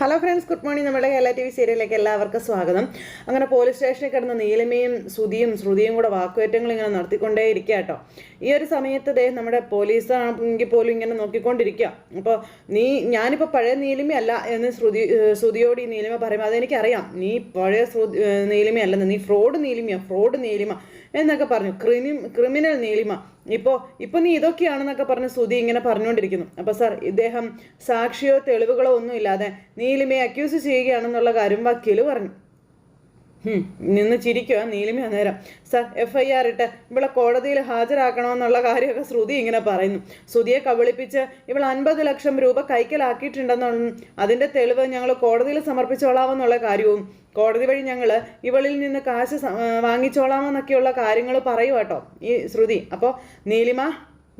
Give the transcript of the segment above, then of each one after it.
Hello friends good morning നമ്മുടെ Kerala T V സീരിയലിലേക്ക് എല്ലാവർക്കും സ്വാഗതം. അങ്ങനെ പോലീസ് സ്റ്റേഷനിൽ കിടന്ന നീലിമയും ശ്രുതിയും ശ്രുതിയും കൂടെ വാക്കുവേറ്റങ്ങൾ ഇങ്ങനെ നടത്തിക്കൊണ്ടേ ഇരിക്കുക കേട്ടോ. ഈ ഒരു സമയത്ത് ദേ നമ്മുടെ പോലീസ് ആണെങ്കിൽ പോലും ഇങ്ങനെ നോക്കിക്കൊണ്ടിരിക്കുക. അപ്പോൾ നീ ഞാനിപ്പോൾ പഴയ നീലിമയല്ല എന്ന് ശ്രുതി ശ്രുതിയോട് ഈ നീലിമ പറയുമ്പോൾ അതെനിക്കറിയാം. നീ പഴയ ശ്രുതി നീലിമയല്ലെന്ന്. നീ ഫ്രോഡ് നീലിമയാണ് ഫ്രോഡ് നീലിമ. എന്നൊക്കെ പറഞ്ഞു. ക്രിമി ക്രിമിനൽ നീലിമ ഇപ്പോൾ ഇപ്പോൾ നീ ഇതൊക്കെയാണെന്നൊക്കെ പറഞ്ഞ് സുധി ഇങ്ങനെ പറഞ്ഞുകൊണ്ടിരിക്കുന്നു. അപ്പോൾ സാർ ഇദ്ദേഹം സാക്ഷിയോ തെളിവുകളോ ഒന്നും ഇല്ലാതെ നീലിമയെ അക്യൂസ് ചെയ്യുകയാണെന്നുള്ള കാര്യം വക്കീൽ പറഞ്ഞു. നിന്ന് ചിരിക്കുക നീലിമ നേരം സർ എഫ് ഐ ആർ ഇട്ട് ഇവളെ കോടതിയിൽ ഹാജരാക്കണമെന്നുള്ള കാര്യമൊക്കെ ശ്രുതി ഇങ്ങനെ പറയുന്നു. ശ്രുതിയെ കബളിപ്പിച്ച് ഇവൾ അൻപത് ലക്ഷം രൂപ കൈക്കലാക്കിയിട്ടുണ്ടെന്നും അതിന്റെ തെളിവ് ഞങ്ങൾ കോടതിയിൽ സമർപ്പിച്ചോളാമെന്നുള്ള കാര്യവും കോടതി വഴി ഞങ്ങൾ ഇവളിൽ നിന്ന് കാശ് വാങ്ങിച്ചോളാമെന്നൊക്കെയുള്ള കാര്യങ്ങൾ പറയുക കേട്ടോ ഈ ശ്രുതി. അപ്പോൾ നീലിമ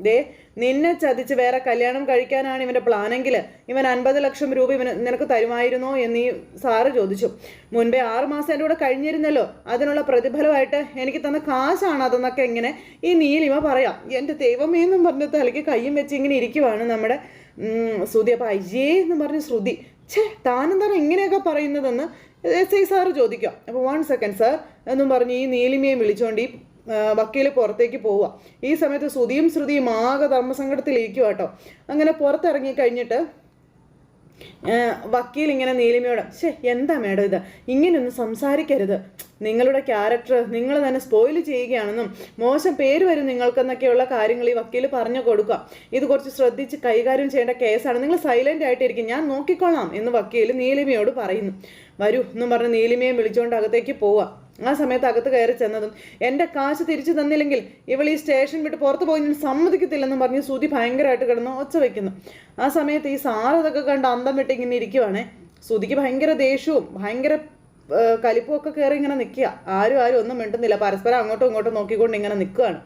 ദേ നിന്നെ ചതിച്ച് വേറെ കല്യാണം കഴിക്കാനാണ് ഇവന്റെ പ്ലാനെങ്കിൽ ഇവൻ അൻപത് ലക്ഷം രൂപ ഇവന് നിനക്ക് തരുമായിരുന്നോ എന്ന് സാറ് ചോദിച്ചു. മുൻപേ ആറ് മാസം എന്റെ കൂടെ കഴിഞ്ഞിരുന്നല്ലോ. അതിനുള്ള പ്രതിഫലമായിട്ട് എനിക്ക് തന്ന കാശാണ് അതെന്നൊക്കെ ഇങ്ങനെ ഈ നീലിമ പറയാം. എന്റെ ദൈവമേ എന്നും പറഞ്ഞ് തലയ്ക്ക് കയ്യും വെച്ച് ഇങ്ങനെ ഇരിക്കുവാണ് നമ്മുടെ ശ്രുതി. അപ്പം അയ്യേ എന്ന് പറഞ്ഞ് ശ്രുതി. ഛേ താനെന്താണ് ഇങ്ങനെയൊക്കെ പറയുന്നതെന്ന് എസ് ഐ സാറ് ചോദിക്കാം അപ്പോൾ വൺ സെക്കൻഡ് സാർ എന്നും പറഞ്ഞ് ഈ നീലിമയെ വിളിച്ചുകൊണ്ട് ഈ വക്കീൽ പുറത്തേക്ക് പോവുക. ഈ സമയത്ത് ശ്രുതിയും ശ്രുതിയും ആകെ ധർമ്മസങ്കടത്തിലിരിക്കുക കേട്ടോ. അങ്ങനെ പുറത്തിറങ്ങി കഴിഞ്ഞിട്ട് വക്കീൽ ഇങ്ങനെ നീലിമയോട് ശേ എന്താ മേഡം ഇത്? ഇങ്ങനെയൊന്നും സംസാരിക്കരുത്. നിങ്ങളുടെ ക്യാരക്ടർ നിങ്ങൾ തന്നെ സ്പോയിൽ ചെയ്യുകയാണെന്നും മോശം പേര് വരും നിങ്ങൾക്കെന്നൊക്കെയുള്ള കാര്യങ്ങൾ ഈ വക്കീൽ പറഞ്ഞു കൊടുക്കുക. ഇത് കുറച്ച് ശ്രദ്ധിച്ച് കൈകാര്യം ചെയ്യേണ്ട കേസാണ്. നിങ്ങൾ സൈലന്റ് ആയിട്ടിരിക്കും. ഞാൻ നോക്കിക്കൊള്ളാം എന്ന് വക്കീൽ നീലിമയോട് പറയുന്നു. വരൂ എന്നും പറഞ്ഞ് നീലിമയെ വിളിച്ചുകൊണ്ട് അകത്തേക്ക് പോവുക. ആ സമയത്ത് അകത്ത് കയറി ചെന്നതും എന്റെ കാശ് തിരിച്ചു തന്നില്ലെങ്കിൽ ഇവൾ ഈ സ്റ്റേഷൻ വിട്ട് പുറത്ത് പോയി ഞാൻ സമ്മതിക്കത്തില്ലെന്നും പറഞ്ഞ് സൂതി ഭയങ്കരമായിട്ട് കിടന്ന് ഒച്ച വയ്ക്കുന്നു ആ സമയത്ത് ഈ സാറ് ഇതൊക്കെ കണ്ട് അന്തം വിട്ട് ഇങ്ങനെ ഇരിക്കുവാണേ. സുതിക്ക് ഭയങ്കര ദേഷ്യവും ഭയങ്കര കലിപ്പുമൊക്കെ കയറി ഇങ്ങനെ നിൽക്കുക. ആരും ആരും ഒന്നും മിണ്ടുന്നില്ല. പരസ്പരം അങ്ങോട്ടും ഇങ്ങോട്ടും നോക്കിക്കൊണ്ട് ഇങ്ങനെ നിൽക്കുകയാണ്.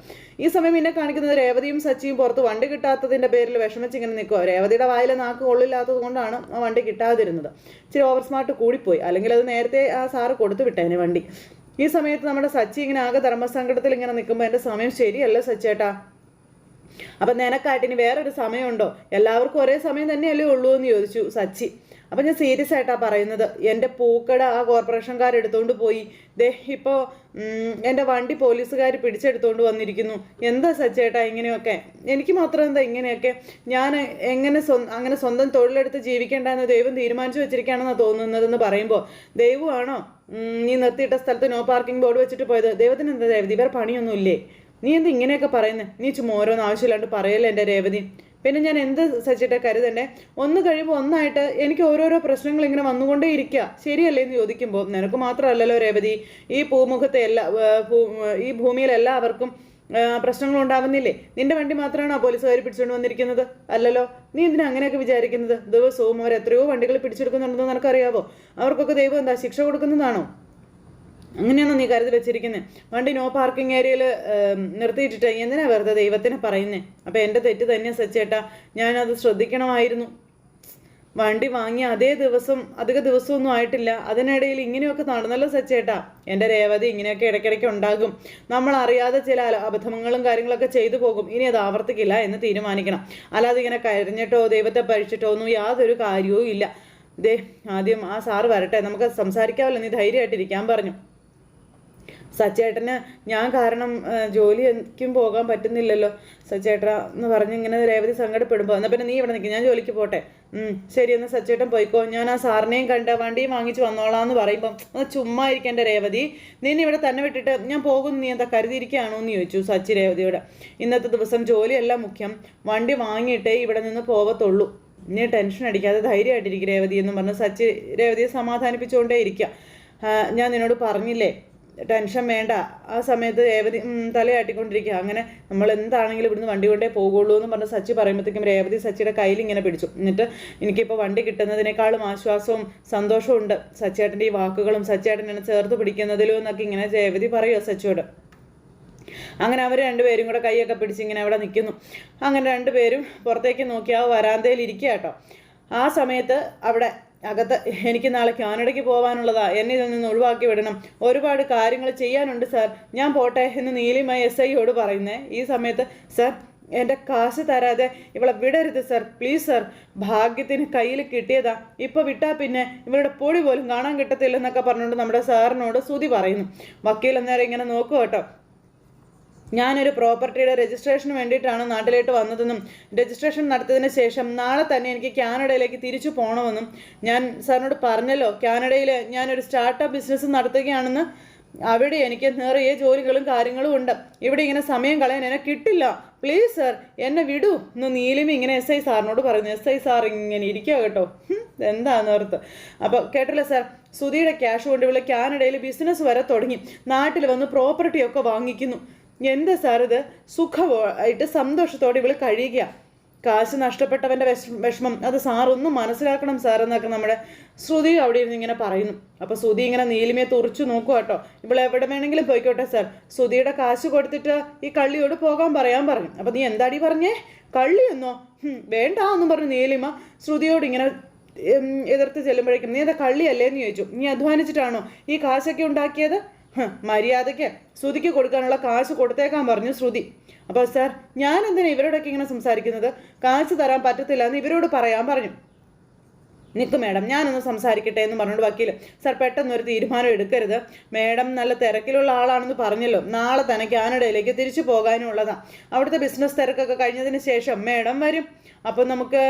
ഈ സമയം എന്നെ കാണിക്കുന്നത് രേവതിയും സച്ചിയും പുറത്ത് വണ്ടി കിട്ടാത്തതിന്റെ പേരിൽ വിഷമിച്ച് ഇങ്ങനെ നിൽക്കുക. രേവതിയുടെ വായിൽ നാക്ക് കൊള്ളില്ലാത്തത് കൊണ്ടാണ് ആ വണ്ടി കിട്ടാതിരുന്നത്. ഇച്ചിരി ഓവർ സ്മാർട്ട് കൂടിപ്പോയി. അല്ലെങ്കിൽ അത് നേരത്തെ ആ സാറ് കൊടുത്തു വിട്ടേനെ വണ്ടി. ഈ സമയത്ത് നമ്മുടെ സച്ചി ഇങ്ങനെ ആകെ ധർമ്മസങ്കടത്തിൽ ഇങ്ങനെ നിൽക്കുമ്പോൾ എന്റെ സമയം ശരിയല്ല സച്ചേട്ടാ. അപ്പം നിനക്കായിട്ട് ഇനി വേറൊരു സമയമുണ്ടോ? എല്ലാവർക്കും ഒരേ സമയം തന്നെയല്ലേ ഉള്ളൂ എന്ന് ചോദിച്ചു സച്ചി. അപ്പം ഞാൻ സീരിയസ് ആയിട്ടാണ് പറയുന്നത്. എന്റെ പൂക്കട ആ കോർപ്പറേഷൻകാർ എടുത്തുകൊണ്ട് പോയി. ദേ ഇപ്പോൾ എന്റെ വണ്ടി പോലീസുകാർ പിടിച്ചെടുത്തുകൊണ്ട് വന്നിരിക്കുന്നു. എന്താ സച്ചേട്ടാ ഇങ്ങനെയൊക്കെ? എനിക്ക് മാത്രം എന്താ ഇങ്ങനെയൊക്കെ? ഞാൻ എങ്ങനെ അങ്ങനെ സ്വന്തം തൊഴിലെടുത്ത് ജീവിക്കേണ്ടെന്ന് ദൈവം തീരുമാനിച്ചു വെച്ചിരിക്കുകയാണെന്നാണ് തോന്നുന്നതെന്ന് പറയുമ്പോൾ ദൈവമാണോ? നീ നിർത്തിയിട്ട സ്ഥലത്ത് നോ പാർക്കിംഗ് ബോർഡ് വെച്ചിട്ട് പോയത്. ദൈവത്തിന് എന്താ രേവതി? വേറെ പണിയൊന്നും ഇല്ലേ നീ എന്ത് ഇങ്ങനെയൊക്കെ പറയുന്നത് നീ ചുമ്മാ ഓരോന്ന് ആവശ്യമില്ലാണ്ട് പറയല്ലേ എന്റെ രേവതി? പിന്നെ ഞാൻ എന്ത് സച്ചിട്ടെ കരുതണ്ടേ? ഒന്ന് കഴിയുമ്പോൾ ഒന്നായിട്ട് എനിക്ക് ഓരോരോ പ്രശ്നങ്ങൾ ഇങ്ങനെ വന്നുകൊണ്ടേ ഇരിക്കുക ശരിയല്ലേ എന്ന് ചോദിക്കുമ്പോൾ നിനക്ക് മാത്രമല്ലല്ലോ രേവതി. ഈ പൂമുഖത്തെ എല്ലാ ഈ ആ, പ്രശ്നങ്ങൾ ഉണ്ടാകുന്നില്ലേ? നിന്റെ വണ്ടി മാത്രമാണോ പോലീസുകാർ പിടിച്ചുകൊണ്ട് വന്നിരിക്കുന്നത്? അല്ലല്ലോ നീ എന്തിനാ അങ്ങനെയൊക്കെ വിചാരിക്കുന്നത്? ദിവസവും അവർ എത്രയോ വണ്ടികൾ പിടിച്ചെടുക്കുന്നുണ്ടെന്ന് നിനക്കറിയാവോ? അവർക്കൊക്കെ ദൈവം എന്താ ശിക്ഷ കൊടുക്കുന്നതാണോ? അങ്ങനെയാണോ നീ കരുതി വെച്ചിരിക്കുന്നത് വണ്ടി നോ പാർക്കിംഗ് ഏരിയയിൽ നിർത്തിയിട്ടിട്ട് എന്തിനാ വെറുതെ ദൈവത്തിനെ പറയുന്നേ? അപ്പം എന്റെ തെറ്റ് തന്നെ സച്ചേട്ടാ. ഞാനത് ശ്രദ്ധിക്കണമായിരുന്നു. വണ്ടി വാങ്ങി അതേ ദിവസം അധിക ദിവസമൊന്നും ആയിട്ടില്ല. അതിനിടയിൽ ഇങ്ങനെയൊക്കെ നടന്നല്ലോ സച്ചേട്ടാ. എന്റെ രേവതി ഇങ്ങനെയൊക്കെ ഇടയ്ക്കിടയ്ക്ക് ഉണ്ടാകും. നമ്മൾ അറിയാതെ ചില അബദ്ധങ്ങളും കാര്യങ്ങളൊക്കെ ചെയ്തു പോകും. ഇനി അത് ആവർത്തിക്കില്ല എന്ന് തീരുമാനിക്കണം. അല്ലാതെ ഇങ്ങനെ കരഞ്ഞിട്ടോ ദൈവത്തെ പഴിച്ചിട്ടോ ഒന്നും യാതൊരു കാര്യവും ഇല്ല. ദേ ആദ്യം ആ സാറ് വരട്ടെ. നമുക്ക് സംസാരിക്കാമല്ലോ. നീ ധൈര്യമായിട്ടിരിക്കാൻ പറഞ്ഞു. സച്ചേട്ടന് ഞാൻ കാരണം ജോലി എനിക്കും പോകാൻ പറ്റുന്നില്ലല്ലോ. സച്ചേട്ട എന്ന് പറഞ്ഞ് ഇങ്ങനെ രേവതി സങ്കടപ്പെടുമ്പോൾ എന്നാൽ പിന്നെ നീ ഇവിടെ നിൽക്കും ഞാൻ ജോലിക്ക് പോട്ടെ. ശരി ഒന്ന് സച്ചേട്ടൻ പോയിക്കോ. ഞാൻ ആ സാറിനെയും കണ്ട വണ്ടിയും വാങ്ങിച്ച് വന്നോളാം എന്ന് പറയുമ്പം ഒന്ന് ചുമ്മാ ഇരിക്കേണ്ട രേവതി. നിന്നെ ഇവിടെ തന്നെ വിട്ടിട്ട് ഞാൻ പോകുന്നു നീ എന്താ കരുതിയിരിക്കുകയാണോ എന്ന് ചോദിച്ചു സച്ചി രേവതിയോട്. ഇന്നത്തെ ദിവസം ജോലിയല്ല മുഖ്യം. വണ്ടി വാങ്ങിയിട്ടേ ഇവിടെ നിന്ന് പോവത്തുള്ളൂ. നീ ടെൻഷൻ അടിക്കാതെ ധൈര്യമായിട്ടിരിക്കും രേവതി എന്ന് പറഞ്ഞ് സച്ചി രേവതിയെ സമാധാനിപ്പിച്ചുകൊണ്ടേ ഇരിക്കുക ഞാൻ നിന്നോട് പറഞ്ഞില്ലേ ടെൻഷൻ വേണ്ട. ആ സമയത്ത് രേവതി തലയാട്ടിക്കൊണ്ടിരിക്കുക അങ്ങനെ നമ്മൾ എന്താണെങ്കിലും ഇവിടുന്ന് വണ്ടി കൊണ്ടേ പോകുള്ളൂ എന്ന് പറഞ്ഞ് സച്ചി പറയുമ്പോഴത്തേക്കും രേവതി സച്ചിയുടെ കയ്യിൽ ഇങ്ങനെ പിടിച്ചു. എന്നിട്ട് എനിക്കിപ്പോൾ വണ്ടി കിട്ടുന്നതിനേക്കാളും ആശ്വാസവും സന്തോഷവും ഉണ്ട്. സച്ചേട്ടന്റെ ഈ വാക്കുകളും സച്ചേട്ടൻ എന്നെ ചേർത്ത് പിടിക്കുന്നതിലും എന്നൊക്കെ ഇങ്ങനെ രേവതി പറയുക സച്ചിയോട്. അങ്ങനെ അവർ രണ്ടുപേരും കൂടെ കൈയൊക്കെ പിടിച്ച് ഇങ്ങനെ അവിടെ നിൽക്കുന്നു. അങ്ങനെ രണ്ടുപേരും പുറത്തേക്ക് നോക്കി ആ വരാന്തയിൽ ഇരിക്കുക കേട്ടോ ആ സമയത്ത് അവിടെ അകത്ത് എനിക്ക് നാളെ കാനഡയ്ക്ക് പോകാനുള്ളതാ എന്നെ ഇതിൽ നിന്ന് ഒഴിവാക്കി വിടണം. ഒരുപാട് കാര്യങ്ങൾ ചെയ്യാനുണ്ട് സാർ. ഞാൻ പോട്ടെ എന്ന് നീലിമ എസ് ഐയോട് പറയുന്നേ. ഈ സമയത്ത് സാർ എന്റെ കാശ് തരാതെ ഇവളെ വിടരുത് സർ. Please sir. ഭാഗ്യത്തിന് കയ്യിൽ കിട്ടിയതാ. ഇപ്പൊ വിട്ടാ പിന്നെ ഇവരുടെ പൊടി പോലും കാണാൻ കിട്ടത്തില്ലെന്നൊക്കെ പറഞ്ഞുകൊണ്ട് നമ്മുടെ സാറിനോട് സുതി പറയുന്നു. വക്കീൽ അന്നേരം ഇങ്ങനെ നോക്കുക കേട്ടോ. ഞാനൊരു പ്രോപ്പർട്ടിയുടെ രജിസ്ട്രേഷന് വേണ്ടിയിട്ടാണ് നാട്ടിലേക്ക് വന്നതെന്നും രജിസ്ട്രേഷൻ നടത്തിയതിന് ശേഷം നാളെ തന്നെ എനിക്ക് കാനഡയിലേക്ക് തിരിച്ചു പോകണമെന്നും ഞാൻ സാറിനോട് പറഞ്ഞല്ലോ. കാനഡയിൽ ഞാനൊരു സ്റ്റാർട്ടപ്പ് ബിസിനസ് നടത്തുകയാണെന്ന് അവിടെ എനിക്ക് നിറയെ ജോലികളും കാര്യങ്ങളും ഉണ്ട്. ഇവിടെ ഇങ്ങനെ സമയം കളയാൻ എന്നെ കിട്ടില്ല. പ്ലീസ് സർ എന്നെ വിടൂ. എന്ന് നീലിമ ഇങ്ങനെ എസ് ഐ സാറിനോട് പറയുന്നു എസ് ഐ സാർ ഇങ്ങനെ ഇരിക്കുക കേട്ടോ. എന്താന്ന് ഓർത്ത്. അപ്പോൾ കേട്ടില്ല സാർ സുധിയുടെ ക്യാഷ് കൊണ്ട് ഇവിടെ കാനഡയിൽ ബിസിനസ് വരെ തുടങ്ങി. നാട്ടിൽ വന്ന് പ്രോപ്പർട്ടിയൊക്കെ വാങ്ങിക്കുന്നു. എന്താ സാർ ഇത് സുഖമായിട്ട് സന്തോഷത്തോടെ ഇവൾ കഴിയുക കാശ് നഷ്ടപ്പെട്ടവന്റെ വിഷ വിഷമം അത് സാറൊന്നും മനസ്സിലാക്കണം സാർ എന്നൊക്കെ നമ്മുടെ ശ്രുതി അവിടെ ഇരുന്ന് ഇങ്ങനെ പറയുന്നു. അപ്പോൾ ശ്രുതി ഇങ്ങനെ നീലിമയെ തുറച്ചു നോക്കുക കേട്ടോ ഇവിടെ എവിടെ വേണമെങ്കിലും പോയിക്കോട്ടെ സാർ ശ്രുതിയുടെ കാശ് കൊടുത്തിട്ട് ഈ കള്ളിയോട് പോകാൻ പറയാൻ പറഞ്ഞു. അപ്പോൾ നീ എന്താടി പറഞ്ഞേ? കള്ളിയെന്നോ വേണ്ട എന്നും പറഞ്ഞു നീലിമ ശ്രുതിയോട് ഇങ്ങനെ എതിർത്ത് ചെല്ലുമ്പോഴേക്കും നീ എന്താ കള്ളിയല്ലേ? എന്ന് ചോദിച്ചു. നീ അധ്വാനിച്ചിട്ടാണോ ഈ കാശൊക്കെ ഉണ്ടാക്കിയത്? മര്യാദയ്ക്ക് ശ്രുതിക്ക് കൊടുക്കാനുള്ള കാശ് കൊടുത്തേക്കാൻ പറഞ്ഞു ശ്രുതി. അപ്പോൾ സാർ ഞാൻ എന്തിനാ ഇവരോടൊക്കെ ഇങ്ങനെ സംസാരിക്കുന്നത്? കാശ് തരാൻ പറ്റത്തില്ല എന്ന് ഇവരോട് പറയാൻ പറഞ്ഞു. നിൽക്കും മേഡം ഞാനൊന്ന് സംസാരിക്കട്ടെ എന്ന് പറഞ്ഞുകൊണ്ട് വക്കീൽ സാർ പെട്ടെന്ന് ഒരു തീരുമാനം എടുക്കരുത്. മേഡം നല്ല തിരക്കിലുള്ള ആളാണെന്ന് പറഞ്ഞല്ലോ. നാളെ തന്നെ കാനഡയിലേക്ക് തിരിച്ചു പോകാനുള്ളതാണ് അവിടുത്തെ ബിസിനസ് തിരക്കൊക്കെ കഴിഞ്ഞതിന് ശേഷം മേഡം വരും. അപ്പോൾ നമുക്ക്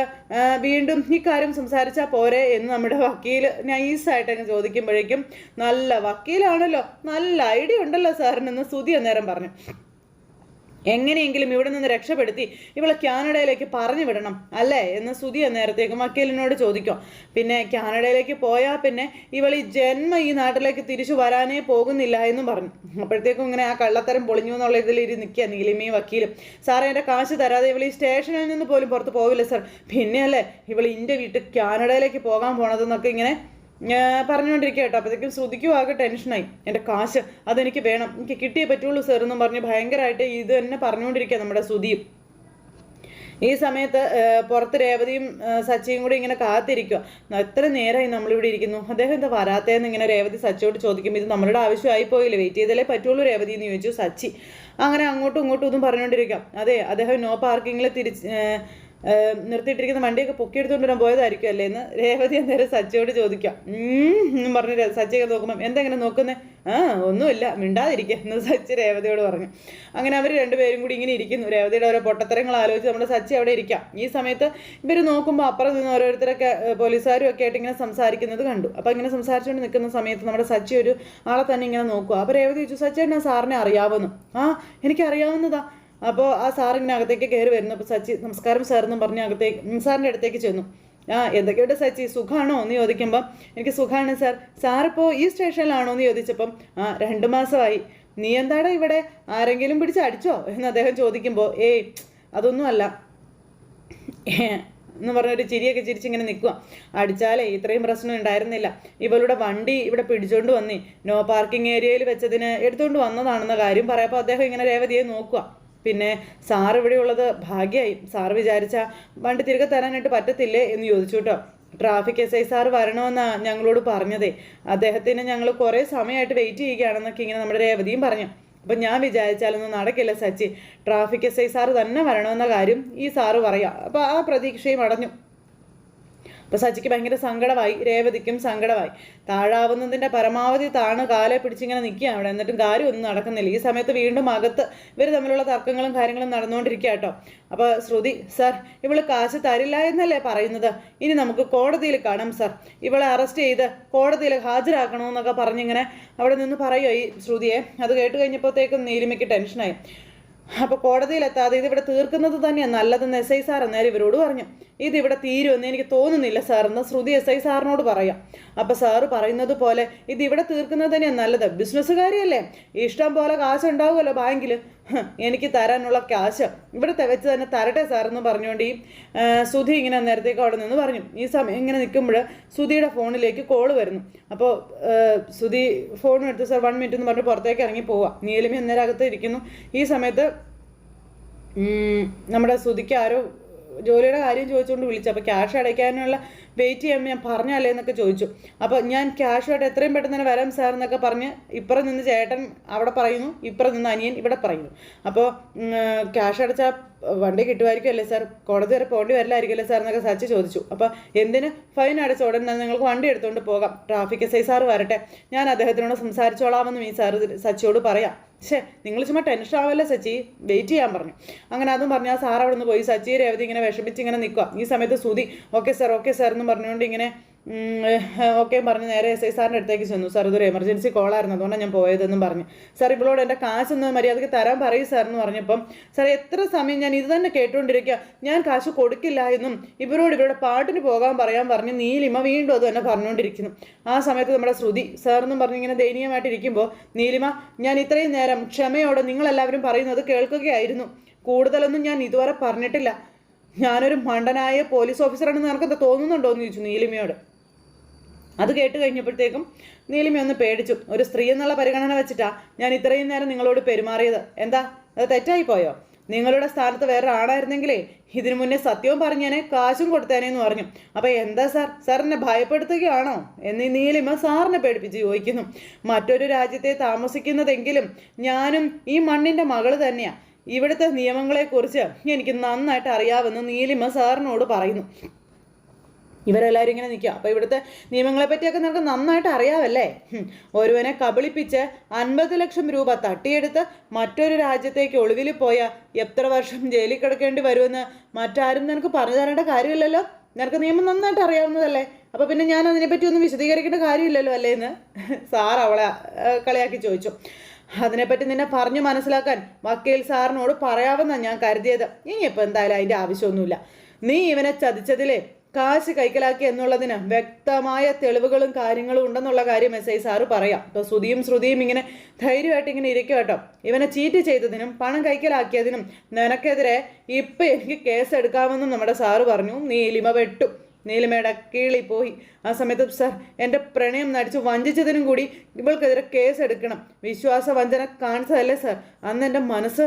വീണ്ടും ഈ കാര്യം സംസാരിച്ചാൽ പോരെ എന്ന് നമ്മുടെ വക്കീൽ നൈസായിട്ട് അങ്ങ് ചോദിക്കുമ്പോഴേക്കും നല്ല വക്കീലാണല്ലോ. നല്ല ഐഡിയ ഉണ്ടല്ലോ സാറിനെന്ന് സുതി അന്നേരം പറഞ്ഞു. എങ്ങനെയെങ്കിലും ഇവിടെ നിന്ന് രക്ഷപ്പെടുത്തി ഇവളെ കാനഡയിലേക്ക് പറഞ്ഞു വിടണം അല്ലേ? എന്ന് സുതി നേരത്തേക്ക് വക്കീലിനോട് ചോദിക്കും. പിന്നെ കാനഡയിലേക്ക് പോയാൽ പിന്നെ ഇവൾ ഈ ജന്മ ഈ നാട്ടിലേക്ക് തിരിച്ചു വരാനേ പോകുന്നില്ല എന്നും പറഞ്ഞു. അപ്പോഴത്തേക്കും ഇങ്ങനെ ആ കള്ളത്തരം പൊളിഞ്ഞു എന്നുള്ള ഇതിൽ ഇരി നിൽക്കുക നീലിമയും വക്കീലും. സാറേ എന്റെ കാശ് തരാതെ ഇവൾ ഈ സ്റ്റേഷനിൽ നിന്ന് പോലും പുറത്ത് പോകില്ല സാർ. പിന്നെയല്ലേ ഇവൾ ഇന്റെ വീട്ടിൽ കാനഡയിലേക്ക് പോകാൻ പോണതെന്നൊക്കെ ഇങ്ങനെ പറഞ്ഞുകൊണ്ടിരിക്കുക കേട്ടോ. അപ്പോഴത്തേക്കും ശ്രുതിക്കും ആകെ ടെൻഷനായി എന്റെ കാശ് അതെനിക്ക് വേണം. എനിക്ക് കിട്ടിയേ പറ്റുള്ളൂ സാർ എന്നും പറഞ്ഞ് ഭയങ്കരമായിട്ട് ഇത് തന്നെ പറഞ്ഞുകൊണ്ടിരിക്കുക നമ്മുടെ ശ്രുതിയും. ഈ സമയത്ത് പുറത്ത് രേവതിയും സച്ചിയും കൂടി ഇങ്ങനെ കാത്തിരിക്കുക എത്ര നേരമായി നമ്മളിവിടെ ഇരിക്കുന്നു? അദ്ദേഹം എന്താ വരാത്തേന്ന് ഇങ്ങനെ രേവതി സച്ചിയോട് ചോദിക്കും ഇത് നമ്മളുടെ ആവശ്യമായി പോയില്ലേ? വെയിറ്റ് ചെയ്താലേ പറ്റുള്ളൂ രേവതി എന്ന് ചോദിച്ചു സച്ചി. അങ്ങനെ അങ്ങോട്ടും ഇങ്ങോട്ടും ഒന്നും പറഞ്ഞുകൊണ്ടിരിക്കാം അതെ അദ്ദേഹം നോ പാർക്കിങ്ങിൽ തിരിച്ച് നിർത്തിയിട്ടിരിക്കുന്ന വണ്ടിയൊക്കെ പൊക്കിയെടുത്തുകൊണ്ട് വരാൻ പോയതായിരിക്കും അല്ലേ എന്ന് രേവതി അന്നേരം സച്ചയോട് ചോദിക്കാം എന്നും പറഞ്ഞ് സച്ചയൊക്കെ നോക്കുമ്പം എന്തെങ്ങനെ നോക്കുന്നേ? ആ ഒന്നുമില്ല മിണ്ടാതിരിക്കുക എന്ന് സച്ചി രേവതിയോട് പറഞ്ഞു. അങ്ങനെ അവർ രണ്ടുപേരും കൂടി ഇങ്ങനെ ഇരിക്കുന്നു. രേവതിയുടെ ഓരോ പൊട്ടത്തരങ്ങൾ ആലോചിച്ച് നമ്മുടെ സച്ചി അവിടെ ഇരിക്കാം. ഈ സമയത്ത് ഇവർ നോക്കുമ്പോൾ അപ്പുറം നിന്ന് ഓരോരുത്തരൊക്കെ പോലീസുകാരും ഒക്കെ ആയിട്ട് ഇങ്ങനെ സംസാരിക്കുന്നത് കണ്ടു. അപ്പോൾ ഇങ്ങനെ സംസാരിച്ചുകൊണ്ട് നിൽക്കുന്ന സമയത്ത് നമ്മുടെ സച്ചി ഒരു ആളെ തന്നെ ഇങ്ങനെ നോക്കുക. അപ്പോൾ രേവതി ചോദിച്ചു സച്ചേട്ടൻ സാറിനെ അറിയാവുന്നു? ആ എനിക്കറിയാവുന്നതാ. അപ്പോൾ ആ സാറിങ്ങനെ അകത്തേക്ക് കയറി വരുന്നു. അപ്പോൾ സച്ചി നമസ്കാരം സാർ എന്നും പറഞ്ഞ് അകത്തേക്ക് സാറിന്റെ അടുത്തേക്ക് ചെന്നു. ആ എന്തൊക്കെയുണ്ട് സച്ചി? സുഖമാണോ എന്ന് ചോദിക്കുമ്പോൾ എനിക്ക് സുഖമാണ് സാർ സാറിപ്പോൾ ഈ സ്റ്റേഷനിലാണോ? എന്ന് ചോദിച്ചപ്പം ആ രണ്ട് മാസമായി. നീ എന്താടാ ഇവിടെ? ആരെങ്കിലും പിടിച്ച് അടിച്ചോ? എന്ന് അദ്ദേഹം ചോദിക്കുമ്പോൾ ഏയ് അതൊന്നുമല്ല എന്ന് പറഞ്ഞൊരു ചിരിയൊക്കെ ചിരിച്ചിങ്ങനെ നിൽക്കുക അടിച്ചാലേ ഇത്രയും പ്രശ്നം ഉണ്ടായിരുന്നില്ല. ഇവളുടെ വണ്ടി ഇവിടെ പിടിച്ചുകൊണ്ട് വന്നേ. നോ പാർക്കിംഗ് ഏരിയയിൽ വെച്ചതിന് എടുത്തുകൊണ്ട് വന്നതാണെന്ന കാര്യം. പറയപ്പോൾ അദ്ദേഹം ഇങ്ങനെ രേവതിയെ നോക്കുക പിന്നെ സാർ ഇവിടെ ഉള്ളത് ഭാഗ്യമായി സാർ വിചാരിച്ച വണ്ടി തിരികെ തരാനായിട്ട് പറ്റത്തില്ലേ എന്ന് ചോദിച്ചു കേട്ടോ. ട്രാഫിക് എസ് ഐ സാർ വരണമെന്നാണ് ഞങ്ങളോട് പറഞ്ഞതേ. അദ്ദേഹത്തിന് ഞങ്ങൾ കുറേ സമയമായിട്ട് വെയിറ്റ് ചെയ്യുകയാണെന്നൊക്കെ ഇങ്ങനെ നമ്മുടെ രേവതിയും പറഞ്ഞു. അപ്പം ഞാൻ വിചാരിച്ചാലൊന്നും നടക്കില്ല Sachi. Traffic S I sir തന്നെ വരണമെന്ന കാര്യം ഈ സാറ് പറയാം. അപ്പോൾ ആ പ്രതീക്ഷയും അടഞ്ഞു. അപ്പോൾ സജിക്ക് ഭയങ്കര സങ്കടമായി രേവതിക്കും സങ്കടമായി. താഴാവുന്നതിന്റെ പരമാവധി താണ് കാലെ പിടിച്ചിങ്ങനെ നിൽക്കുക അവിടെ. എന്നിട്ടും കാര്യം ഒന്നും നടക്കുന്നില്ല. ഈ സമയത്ത് വീണ്ടും അകത്ത് ഇവർ തമ്മിലുള്ള തർക്കങ്ങളും കാര്യങ്ങളും നടന്നുകൊണ്ടിരിക്കുക കേട്ടോ. അപ്പോൾ ശ്രുതി സർ ഇവൾ കാശ് തരില്ല എന്നല്ലേ പറയുന്നത്? ഇനി നമുക്ക് കോടതിയിൽ കാണാം സർ. ഇവളെ അറസ്റ്റ് ചെയ്ത് കോടതിയിൽ ഹാജരാക്കണമെന്നൊക്കെ പറഞ്ഞിങ്ങനെ അവിടെ നിന്ന് പറയുമോ ഈ ശ്രുതിയെ. അത് കേട്ട് കഴിഞ്ഞപ്പോഴത്തേക്കും നീലിമയ്ക്ക് ടെൻഷനായി. അപ്പോൾ കോടതിയിലെത്താതെ ഇതിവിടെ തീർക്കുന്നത് തന്നെയാണ് നല്ലതെന്ന് എസ് ഐ സാർ അന്നേരം ഇവരോട് പറഞ്ഞു. ഇതിവിടെ തീരുമെന്ന് എനിക്ക് തോന്നുന്നില്ല സാർ എന്ന് ശ്രുതി എസ് ഐ സാറിനോട് പറയാം. അപ്പോൾ സാറ് പറയുന്നത് പോലെ ഇത് ഇവിടെ തീർക്കുന്നത് തന്നെയാണ് നല്ലത്. ബിസിനസ്സുകാരിയല്ലേ ഇഷ്ടം പോലെ കാശുണ്ടാവുമല്ലോ ബാങ്കിൽ. എനിക്ക് തരാനുള്ള ക്യാഷ് ഇവിടുത്തെ വെച്ച് തന്നെ തരട്ടെ സാർ എന്ന് പറഞ്ഞുകൊണ്ട് ഈ സുധി ഇങ്ങനെ നേരത്തേക്ക് അവിടെ നിന്ന് പറഞ്ഞു. ഈ സമയം ഇങ്ങനെ നിൽക്കുമ്പോൾ സുധിയുടെ ഫോണിലേക്ക് കോൾ വരുന്നു. അപ്പോൾ സുധി ഫോൺ എടുത്ത് സാർ വൺ മിനിറ്റ് എന്ന് പറഞ്ഞ് പുറത്തേക്ക് ഇറങ്ങി പോവാം. നീലിമി അന്നേരകത്ത് ഇരിക്കുന്നു. ഈ സമയത്ത് നമ്മുടെ സുധിക്ക് ആരോ ജോലിയുടെ കാര്യം ചോദിച്ചുകൊണ്ട് വിളിച്ചു. അപ്പോൾ ക്യാഷ് അടയ്ക്കാനുള്ള വെയിറ്റ് ചെയ്യാൻ ഞാൻ പറഞ്ഞല്ലേ എന്നൊക്കെ ചോദിച്ചു. അപ്പോൾ ഞാൻ ക്യാഷുമായിട്ട് എത്രയും പെട്ടെന്ന് തന്നെ വരാം സാർ എന്നൊക്കെ പറഞ്ഞ് ഇപ്പുറം നിന്ന് ചേട്ടൻ അവിടെ പറയുന്നു ഇപ്പുറം നിന്ന് അനിയൻ ഇവിടെ പറയുന്നു. അപ്പോൾ ക്യാഷ് അടച്ചാൽ വണ്ടി കിട്ടുമായിരിക്കും അല്ലേ സാർ? കോടതി വരെ പോകേണ്ടി വരില്ലായിരിക്കുമല്ലേ സാർ എന്നൊക്കെ സച്ചി ചോദിച്ചു. അപ്പോൾ എന്തിന്? ഫൈൻ അടച്ച തന്നെ നിങ്ങൾക്ക് വണ്ടി എടുത്തുകൊണ്ട് പോകാം. ട്രാഫിക് എസ് ഐ സാർ വരട്ടെ. ഞാൻ അദ്ദേഹത്തിനോട് സംസാരിച്ചോളാമെന്ന് ഈ സാർ സച്ചിയോട് പറയാം. പക്ഷേ നിങ്ങൾ ചുമ്മാ ടെൻഷൻ ആവല്ലേ സച്ചി? വെയിറ്റ് ചെയ്യാൻ പറഞ്ഞു. അങ്ങനെ അതും പറഞ്ഞു ആ സാർ അവിടെ നിന്ന് പോയി. സച്ചി രേവതി ഇങ്ങനെ വിഷമിച്ച് ഇങ്ങനെ നിൽക്കുക ഈ സമയത്ത് Sudhi okay sir okay sir എന്ന് പറഞ്ഞുകൊണ്ട് ഇങ്ങനെ ഓക്കെ പറഞ്ഞ് നേരെ എസ് ഐ സാറിന്റെ അടുത്തേക്ക് ചെന്നു. സാർ ഇതൊരു എമർജൻസി കോളായിരുന്നു അതുകൊണ്ടാണ് ഞാൻ പോയതെന്നും പറഞ്ഞു. സാർ ഇവളോട് എന്റെ കാശൊന്ന് മര്യാദയ്ക്ക് തരാൻ പറയൂ സാർ എന്ന് പറഞ്ഞപ്പം സാർ എത്ര സമയം ഞാൻ ഇത് തന്നെ കേട്ടുകൊണ്ടിരിക്കുക ഞാൻ കാശ് കൊടുക്കില്ല എന്നും ഇവരോട് ഇവരുടെ പാട്ടിന് പോകാൻ പറയാൻ പറഞ്ഞ് നീലിമ വീണ്ടും അത് തന്നെ പറഞ്ഞുകൊണ്ടിരിക്കുന്നു ആ സമയത്ത് നമ്മുടെ ശ്രുതി സാർ എന്നും പറഞ്ഞ് ഇങ്ങനെ ദയനീയമായിട്ടിരിക്കുമ്പോൾ നീലിമ ഞാൻ ഇത്രയും നേരം ക്ഷമയോടെ നിങ്ങളെല്ലാവരും പറയുന്നത് കേൾക്കുകയായിരുന്നു. കൂടുതലൊന്നും ഞാൻ ഇതുവരെ പറഞ്ഞിട്ടില്ല. ഞാനൊരു മണ്ടനായ പോലീസ് ഓഫീസറാണെന്ന് നിനക്കെന്താ തോന്നുന്നുണ്ടോ എന്ന് ചോദിച്ചു നീലിമയോട്. അത് കേട്ട് കഴിഞ്ഞപ്പോഴത്തേക്കും നീലിമ ഒന്ന് പേടിച്ചു. ഒരു സ്ത്രീ എന്നുള്ള പരിഗണന വെച്ചിട്ടാ ഞാൻ ഇത്രയും നേരം നിങ്ങളോട് പെരുമാറിയത്. എന്താ? അത് തെറ്റായി പോയോ? നിങ്ങളുടെ സ്ഥാനത്ത് വേറെ ആളായിരുന്നെങ്കിലേ ഇതിനു മുന്നേ സത്യവും പറഞ്ഞേനെ കാശും കൊടുത്തേനെ എന്ന് പറഞ്ഞു. അപ്പോൾ എന്താ സാർ? എന്നെ ഭയപ്പെടുത്തുകയാണോ? എന്നീ നീലിമ സാറിനെ പേടിപ്പിച്ച് ചോദിക്കുന്നു. മറ്റൊരു രാജ്യത്തെ താമസിക്കുന്നതെങ്കിലും ഞാനും ഈ മണ്ണിന്റെ മകൾ തന്നെയാണ് ഇവിടുത്തെ നിയമങ്ങളെക്കുറിച്ച് എനിക്ക് നന്നായിട്ട് അറിയാവുന്ന നീലിമ സാറിനോട് പറയുന്നു. ഇവരെല്ലാവരും ഇങ്ങനെ നിൽക്കുക. അപ്പോൾ ഇവിടുത്തെ നിയമങ്ങളെ പറ്റിയൊക്കെ നിനക്ക് നന്നായിട്ട് അറിയാമല്ലേ ഒരുവനെ കബളിപ്പിച്ച് അൻപത് ലക്ഷം രൂപ തട്ടിയെടുത്ത് മറ്റൊരു രാജ്യത്തേക്ക് ഒളിവിൽ പോയ എത്ര വർഷം ജയിലിൽ കിടക്കേണ്ടി വരുമെന്ന് മറ്റാരും നിനക്ക് പറഞ്ഞു തരേണ്ട കാര്യമില്ലല്ലോ? നിനക്ക് നിയമം നന്നായിട്ട് അറിയാവുന്നതല്ലേ? അപ്പോൾ പിന്നെ ഞാൻ അതിനെപ്പറ്റി ഒന്നും വിശദീകരിക്കേണ്ട കാര്യമില്ലല്ലോ അല്ലേ എന്ന് സാർ അവളെ കളിയാക്കി ചോദിച്ചു. അതിനെപ്പറ്റി നിന്നെ പറഞ്ഞു മനസ്സിലാക്കാൻ വക്കീൽ സാറിനോട് പറയാമെന്നാണ് ഞാൻ കരുതിയത്. ഇനിയിപ്പോൾ എന്തായാലും അതിന്റെ ആവശ്യമൊന്നുമില്ല. നീ ഇവനെ ചതിച്ചതിലേ കാശ് കൈക്കലാക്കി എന്നുള്ളതിന് വ്യക്തമായ തെളിവുകളും കാര്യങ്ങളും ഉണ്ടെന്നുള്ള കാര്യം എസ് ഐ സാറ് പറയാം. ഇപ്പോൾ ശ്രുതിയും ശ്രുതിയും ഇങ്ങനെ ധൈര്യമായിട്ട് ഇങ്ങനെ ഇരിക്കും കേട്ടോ. ഇവനെ ചീറ്റ് ചെയ്തതിനും പണം കൈക്കലാക്കിയതിനും നിനക്കെതിരെ ഇപ്പം എനിക്ക് കേസ് എടുക്കാമെന്നും നമ്മുടെ സാറ് പറഞ്ഞു. നീലിമ വെട്ടു. നീലിമയുടെ കീളിപ്പോയി പോയി. ആ സമയത്ത് സർ എന്റെ പ്രണയം നടിച്ച് വഞ്ചിച്ചതിനും കൂടി ഇവൾക്കെതിരെ കേസ് എടുക്കണം വിശ്വാസ വഞ്ചന കാണിച്ചതല്ലേ സർ? അന്ന് എന്റെ മനസ്സ്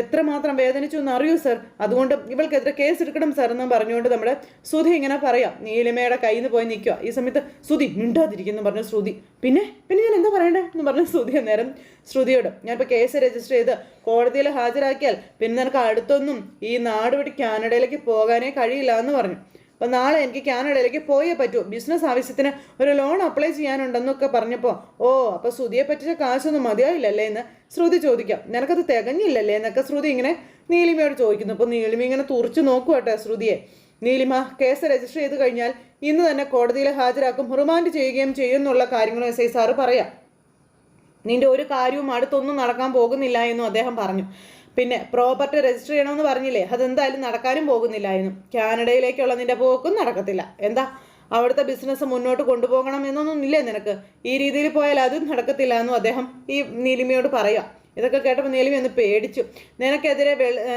എത്രമാത്രം വേദനിച്ചു എന്ന് അറിയൂ സാർ? അതുകൊണ്ട് ഇവൾക്കെതിരെ കേസ് എടുക്കണം സാർ എന്ന് പറഞ്ഞുകൊണ്ട് നമ്മുടെ ശ്രുതി ഇങ്ങനെ പറയാം. നീലിമയുടെ കയ്യിൽ നിന്ന് പോയി നിൽക്കുക. ഈ സമയത്ത് ശ്രുതി മിണ്ടാതിരിക്കുന്നു പറഞ്ഞു ശ്രുതി. പിന്നെ പിന്നെ ഞാൻ എന്താ പറയണ്ടേ എന്ന് പറഞ്ഞു ശ്രുതി അന്നേരം ശ്രുതിയോട് ഞാനിപ്പോൾ കേസ് രജിസ്റ്റർ ചെയ്ത് കോടതിയിൽ ഹാജരാക്കിയാൽ പിന്നെ നിനക്ക് അടുത്തൊന്നും ഈ നാട് വിട്ട് കാനഡയിലേക്ക് പോകാനേ കഴിയില്ല എന്ന് പറഞ്ഞു. അപ്പം നാളെ എനിക്ക് കാനഡയിലേക്ക് പോയേ പറ്റൂ. ബിസിനസ് ആവശ്യത്തിന് ഒരു ലോൺ അപ്ലൈ ചെയ്യാനുണ്ടെന്നൊക്കെ പറഞ്ഞപ്പോൾ ഓ അപ്പോൾ ശ്രുതിയെ പറ്റിച്ച കാശൊന്നും മതിയായില്ലല്ലേ എന്ന് ശ്രുതി ചോദിക്കാം. നിനക്കത് തികഞ്ഞില്ലല്ലേ എന്നൊക്കെ ശ്രുതി ഇങ്ങനെ നീലിമയോട് ചോദിക്കുന്നു. അപ്പോൾ നീലിമ ഇങ്ങനെ തുറച്ചു നോക്കുക കേട്ടോ ശ്രുതിയെ. നീലിമ കേസ് രജിസ്റ്റർ ചെയ്ത് കഴിഞ്ഞാൽ ഇന്ന് തന്നെ കോടതിയിൽ ഹാജരാക്കും. റിമാൻഡ് ചെയ്യുകയും ചെയ്യുമെന്നുള്ള കാര്യങ്ങളും എസ് ഐ സാറ് പറയാം. നിന്റെ ഒരു കാര്യവും അടുത്തൊന്നും നടക്കാൻ പോകുന്നില്ല എന്നും അദ്ദേഹം പറഞ്ഞു. പിന്നെ പ്രോപ്പർട്ടി രജിസ്റ്റർ ചെയ്യണമെന്ന് പറഞ്ഞില്ലേ? അതെന്തായാലും നടക്കാനും പോകുന്നില്ലായിരുന്നു. കാനഡയിലേക്കുള്ള നിന്റെ പോക്കും നടക്കത്തില്ല. എന്താ? അവിടുത്തെ ബിസിനസ് മുന്നോട്ട് കൊണ്ടുപോകണം എന്നൊന്നും ഇല്ലേ നിനക്ക്? ഈ രീതിയിൽ പോയാൽ അതും നടക്കത്തില്ല എന്നും അദ്ദേഹം ഈ നീലിമയോട് പറയാം. ഇതൊക്കെ കേട്ടപ്പോൾ നീലിമ ഒന്ന് പേടിച്ചു. നിനക്കെതിരെ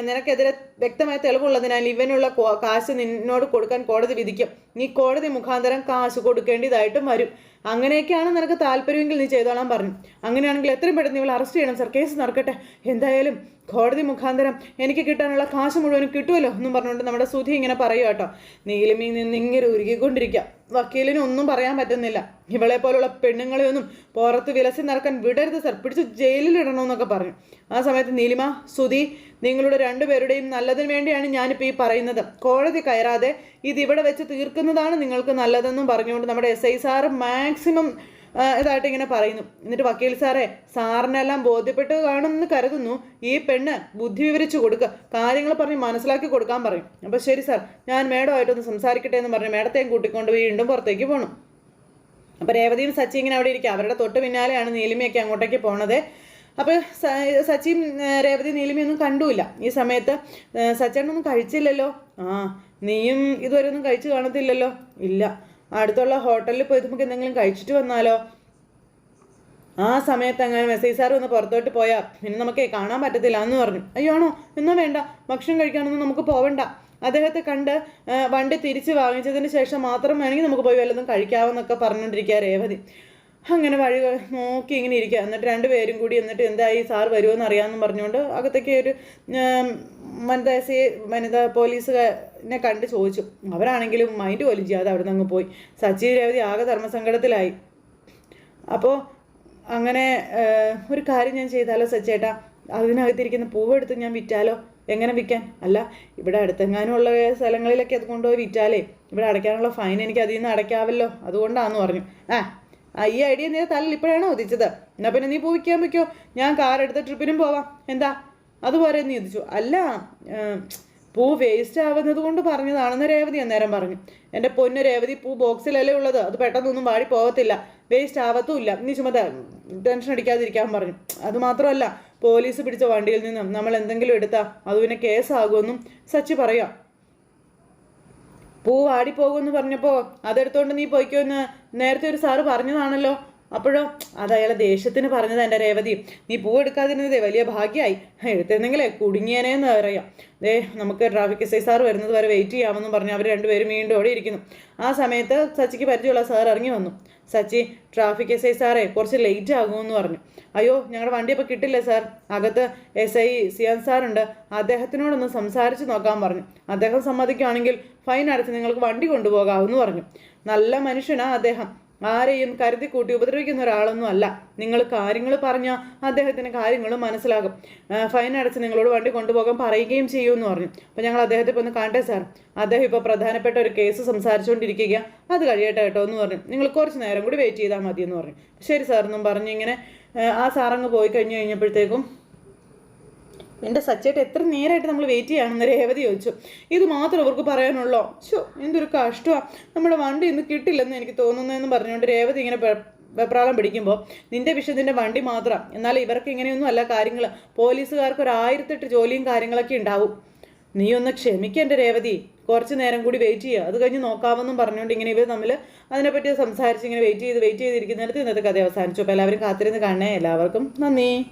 നിനക്കെതിരെ വ്യക്തമായ തെളിവുള്ളതിനാൽ ഇവനുള്ള കാശ് നിന്നോട് കൊടുക്കാൻ കോടതി വിധിക്കും. നീ കോടതി മുഖാന്തരം കാശ് കൊടുക്കേണ്ടതായിട്ടും വരും. അങ്ങനെയൊക്കെയാണ് നിനക്ക് താല്പര്യമെങ്കിൽ നീ ചെയ്തോളാൻ പറഞ്ഞു. അങ്ങനെയാണെങ്കിൽ എത്രയും പെട്ടെന്ന് ഇവൾ അറസ്റ്റ് ചെയ്യണം സർ കേസ് നടക്കട്ടെ. എന്തായാലും കോടതി മുഖാന്തരം എനിക്ക് കിട്ടാനുള്ള കാശ് മുഴുവനും കിട്ടുമല്ലോ എന്നും പറഞ്ഞുകൊണ്ട് നമ്മുടെ സുധി ഇങ്ങനെ പറയുക കേട്ടോ. നീലിമയിൽ നിന്ന് ഇങ്ങനെ ഉരുകിക്കൊണ്ടിരിക്കുക. വക്കീലിന് ഒന്നും പറയാൻ പറ്റുന്നില്ല. ഇവളെ പോലുള്ള പെണ്ണുങ്ങളെ ഒന്നും പുറത്ത് വിലസി നടക്കാൻ വിടരുത് സർ. പിടിച്ച് ജയിലിലിടണമെന്നൊക്കെ പറഞ്ഞു. ആ സമയത്ത് നീലിമ സുധി നിങ്ങളുടെ രണ്ടുപേരുടെയും നല്ലതിന് വേണ്ടിയാണ് ഞാനിപ്പോൾ ഈ പറയുന്നത്. കോടതി കയറാതെ ഇത് ഇവിടെ വെച്ച് തീർക്കുന്നതാണ് നിങ്ങൾക്ക് നല്ലതെന്നും പറഞ്ഞുകൊണ്ട് നമ്മുടെ എസ് ഐ സാറ് മാക്സിമം ഇതായിട്ട് ഇങ്ങനെ പറയുന്നു. എന്നിട്ട് വക്കീൽ സാറേ സാറിനെല്ലാം ബോധ്യപ്പെട്ട് കാണുമെന്ന് കരുതുന്നു. ഈ പെണ്ണ് ബുദ്ധി വിവരിച്ചു കൊടുക്കുക കാര്യങ്ങൾ പറഞ്ഞ് മനസ്സിലാക്കി കൊടുക്കാൻ പറയും. അപ്പോൾ ശരി സാർ ഞാൻ മേഡമായിട്ടൊന്ന് സംസാരിക്കട്ടെ എന്ന് പറഞ്ഞു മേഡത്തെയും കൂട്ടിക്കൊണ്ട് വീണ്ടും പുറത്തേക്ക് പോകണം അപ്പോൾ രേവതിയും സച്ചി ഇങ്ങനെ അവിടെ ഇരിക്കുക. അവരുടെ തൊട്ട് പിന്നാലെയാണ് നീലിമയൊക്കെ അങ്ങോട്ടേക്ക് പോണത്. അപ്പോൾ സച്ചിയും രേവതി നീലിമയൊന്നും കണ്ടുമില്ല. ഈ സമയത്ത് സച്ചേട്ടനൊന്നും കഴിച്ചില്ലല്ലോ? ആ നീയും ഇതുവരെ ഒന്നും കഴിച്ചു കാണത്തില്ലല്ലോ? ഇല്ല. അടുത്തുള്ള ഹോട്ടലിൽ പോയി നമുക്ക് എന്തെങ്കിലും കഴിച്ചിട്ട് വന്നാലോ? ആ സമയത്ത് അങ്ങനെ മെസ്സേജ് സാർ ഒന്ന് പുറത്തോട്ട് പോയാൽ പിന്നെ നമുക്ക് കാണാൻ പറ്റത്തില്ല എന്ന് പറഞ്ഞു. അയ്യോ ആണോ എന്നാ വേണ്ട ഭക്ഷണം കഴിക്കാനൊന്നും നമുക്ക് പോവണ്ട. അദ്ദേഹത്തെ കണ്ട് വണ്ടി തിരിച്ച് വാങ്ങിച്ചതിന് ശേഷം മാത്രം വേണമെങ്കിൽ നമുക്ക് പോയി വല്ലതും കഴിക്കാമെന്നൊക്കെ പറഞ്ഞുകൊണ്ടിരിക്കുക രേവതി. അങ്ങനെ വഴി നോക്കി ഇങ്ങനെ ഇരിക്കുക എന്നിട്ട് രണ്ടുപേരും കൂടി എന്നിട്ട് എന്തായി സാർ വരുമെന്ന് അറിയാമെന്ന് പറഞ്ഞുകൊണ്ട് അകത്തേക്ക് ഒരു വനിതാ സി വനിതാ പോലീസുകാരനെ കണ്ട് ചോദിച്ചു. അവരാണെങ്കിലും മൈൻഡ് പോലും ചെയ്യാതെ അവിടെ നിന്ന് പോയി. സച്ചി രേവതി ആകെ ധർമ്മസങ്കടത്തിലായി. അപ്പോൾ അങ്ങനെ ഒരു കാര്യം ഞാൻ ചെയ്താലോ സച്ചേട്ടാ? അതിനകത്തിരിക്കുന്ന പൂവെടുത്ത് ഞാൻ വിറ്റാലോ? എങ്ങനെ വിൽക്കാൻ അല്ല ഇവിടെ അടുത്തെങ്ങാനും ഉള്ള സ്ഥലങ്ങളിലൊക്കെ അത് കൊണ്ടുപോയി വിറ്റാലേ. ഇവിടെ അടയ്ക്കാനുള്ള ഫൈൻ എനിക്ക് അതിൽ നിന്ന് അടയ്ക്കാവല്ലോ. അതുകൊണ്ടാണെന്ന് പറഞ്ഞു. ആ, ഈ ഐഡിയ നീ തലയിൽ ഇപ്പോഴാണോ ഉദിച്ചത്? എന്നാ പിന്നെ നീ പൂവിക്കാൻ വയ്ക്കോ. ഞാൻ കാർ എടുത്ത് ട്രിപ്പിനും പോവാം. എന്താ? അതുപോലെ നീ ഉദിച്ചു. അല്ല പൂ വേസ്റ്റ് ആവുന്നത് കൊണ്ട് പറഞ്ഞതാണെന്ന് രേവതി അന്നേരം പറഞ്ഞു. എന്റെ പൊന്ന് രേവതി പൂ ബോക്സിലല്ലേ ഉള്ളത്? അത് പെട്ടെന്നൊന്നും വാടി പോകത്തില്ല. വേസ്റ്റ് ആവത്തുമില്ല. നീ ചുമ ടെൻഷൻ അടിക്കാതിരിക്കാൻ പറഞ്ഞു. അത് മാത്രമല്ല പോലീസ് പിടിച്ച വണ്ടിയിൽ നിന്നും നമ്മൾ എന്തെങ്കിലും എടുത്താൽ അത് പിന്നെ കേസാകുമെന്നും സച്ചി പറയാം. പൂ വാടിപ്പോകുമെന്ന് പറഞ്ഞപ്പോൾ അതെടുത്തോണ്ട് നീ പോയിക്കോന്ന് നേരത്തെ ഒരു സാറ് പറഞ്ഞതാണല്ലോ. അപ്പോഴോ അത് അയാളെ ദേഷ്യത്തിന് പറഞ്ഞത് എന്റെ രേവതി. നീ പൂ എടുക്കാതിരുന്നതേ വലിയ ഭാഗ്യമായി എടുത്തിരുന്നെങ്കിലേ കുടുങ്ങിയനേന്ന് പറയാം ദേ നമുക്ക് ട്രാഫിക് എസ് ഐ സാർ വരുന്നത് വരെ വെയിറ്റ് ചെയ്യാമെന്നും പറഞ്ഞ് അവർ രണ്ടുപേരും വീണ്ടും ഓടി ഇരിക്കുന്നു. ആ സമയത്ത് സച്ചിക്ക് പരിചയമുള്ള സാർ ഇറങ്ങി വന്നു. സച്ചി ട്രാഫിക് എസ് ഐ സാറേ കുറച്ച് ലേറ്റ് ആകുമെന്ന് പറഞ്ഞു. അയ്യോ ഞങ്ങളുടെ വണ്ടി ഇപ്പോൾ കിട്ടില്ല സാർ. അകത്ത് എസ് ഐ സിയാൻ സാറുണ്ട്. അദ്ദേഹത്തിനോടൊന്ന് സംസാരിച്ച് നോക്കാൻ പറഞ്ഞു. അദ്ദേഹം സമ്മതിക്കുകയാണെങ്കിൽ ഫൈൻ അടച്ച് നിങ്ങൾക്ക് വണ്ടി കൊണ്ടുപോകാമെന്ന് പറഞ്ഞു. നല്ല മനുഷ്യനാ അദ്ദേഹം. ആരെയും കരുതി കൂട്ടി ഉപദ്രവിക്കുന്ന ഒരാളൊന്നും അല്ല. നിങ്ങൾ കാര്യങ്ങൾ പറഞ്ഞാൽ അദ്ദേഹത്തിന് കാര്യങ്ങൾ മനസ്സിലാകും. ഫൈൻ അടച്ച് നിങ്ങളോട് വണ്ടി കൊണ്ടുപോകാൻ പറയുകയും ചെയ്യുമെന്ന് പറഞ്ഞു. അപ്പോൾ ഞങ്ങൾ അദ്ദേഹത്തെ ഇപ്പോൾ ഒന്ന് കാണട്ടെ സാർ അദ്ദേഹം ഇപ്പോൾ പ്രധാനപ്പെട്ട ഒരു കേസ് സംസാരിച്ചുകൊണ്ടിരിക്കുക. അത് കഴിയട്ടെ കേട്ടോ എന്ന് പറഞ്ഞു. നിങ്ങൾ കുറച്ച് നേരം കൂടി വെയിറ്റ് ചെയ്താൽ മതി എന്ന് പറഞ്ഞു. ശരി സാർ എന്നും പറഞ്ഞു ഇങ്ങനെ ആ സാറങ്ങ് പോയി കഴിഞ്ഞു കഴിഞ്ഞപ്പോഴത്തേക്കും എന്റെ സച്ചേട്ട് എത്ര നേരമായിട്ട് നമ്മൾ വെയിറ്റ് ചെയ്യാണെന്ന് രേവതി ചോദിച്ചു. ഇത് മാത്രം അവർക്ക് പറയാനുള്ളോ? ഷോ എന്തൊരു കഷ്ടമാണ് നമ്മുടെ വണ്ടി ഇന്ന് കിട്ടില്ലെന്ന് എനിക്ക് തോന്നുന്നതെന്ന് പറഞ്ഞുകൊണ്ട് രേവതി ഇങ്ങനെ വെപ്രാളം പിടിക്കുമ്പോൾ നിന്റെ വിഷയത്തിന്റെ വണ്ടി മാത്രം. എന്നാൽ ഇവർക്ക് ഇങ്ങനെയൊന്നും അല്ല കാര്യങ്ങൾ പോലീസുകാർക്ക് ഒരു ആയിരത്തെട്ട് ജോലിയും കാര്യങ്ങളൊക്കെ ഉണ്ടാവും. നീ ഒന്ന് ക്ഷമിക്കേണ്ട രേവതി. കുറച്ച് നേരം കൂടി വെയിറ്റ് ചെയ്യുക. അത് കഴിഞ്ഞ് നോക്കാമെന്നും പറഞ്ഞുകൊണ്ട് ഇങ്ങനെ ഇവർ തമ്മിൽ അതിനെപ്പറ്റി സംസാരിച്ച് ഇങ്ങനെ വെയിറ്റ് ചെയ്ത് വെയിറ്റ് ചെയ്തിരിക്കുന്നിടത്ത് ഇന്നത്തെ കഥ അവസാനിച്ചു. അപ്പോൾ എല്ലാവരും കാത്തിരുന്ന് കാണണേ. എല്ലാവർക്കും നന്ദി.